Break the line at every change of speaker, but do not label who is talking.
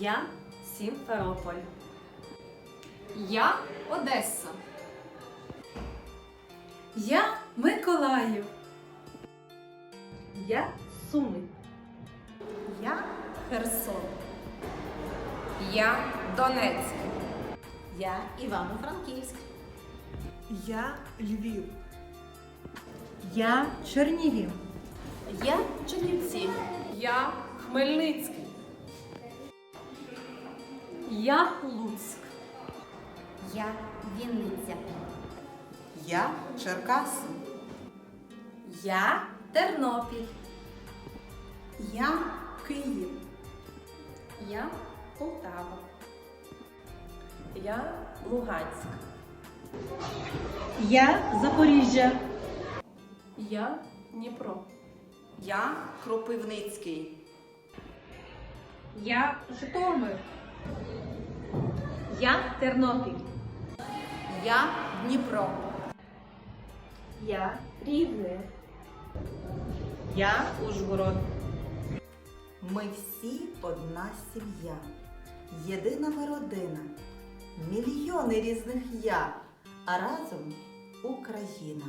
Я Сімферополь.
Я Одеса.
Я Миколаїв.
Я Суми.
Я Херсон.
Я Донецьк.
Я Івано-Франківськ.
Я Львів. Я Чернігів.
Я Чернівці.
Я Хмельницький.
Я Луцьк.
Я Вінниця.
Я Черкаси.
Я Тернопіль.
Я Київ.
Я Полтава. Я Луганськ. Я Запоріжжя. Я Дніпро.
Я Кропивницький.
Я Житомир.
Я Тернопіль.
Я Дніпро.
Я Рівне. Я Ужгород.
Ми всі одна сім'я. Єдина ми родина. Мільйони різних я, а разом Україна.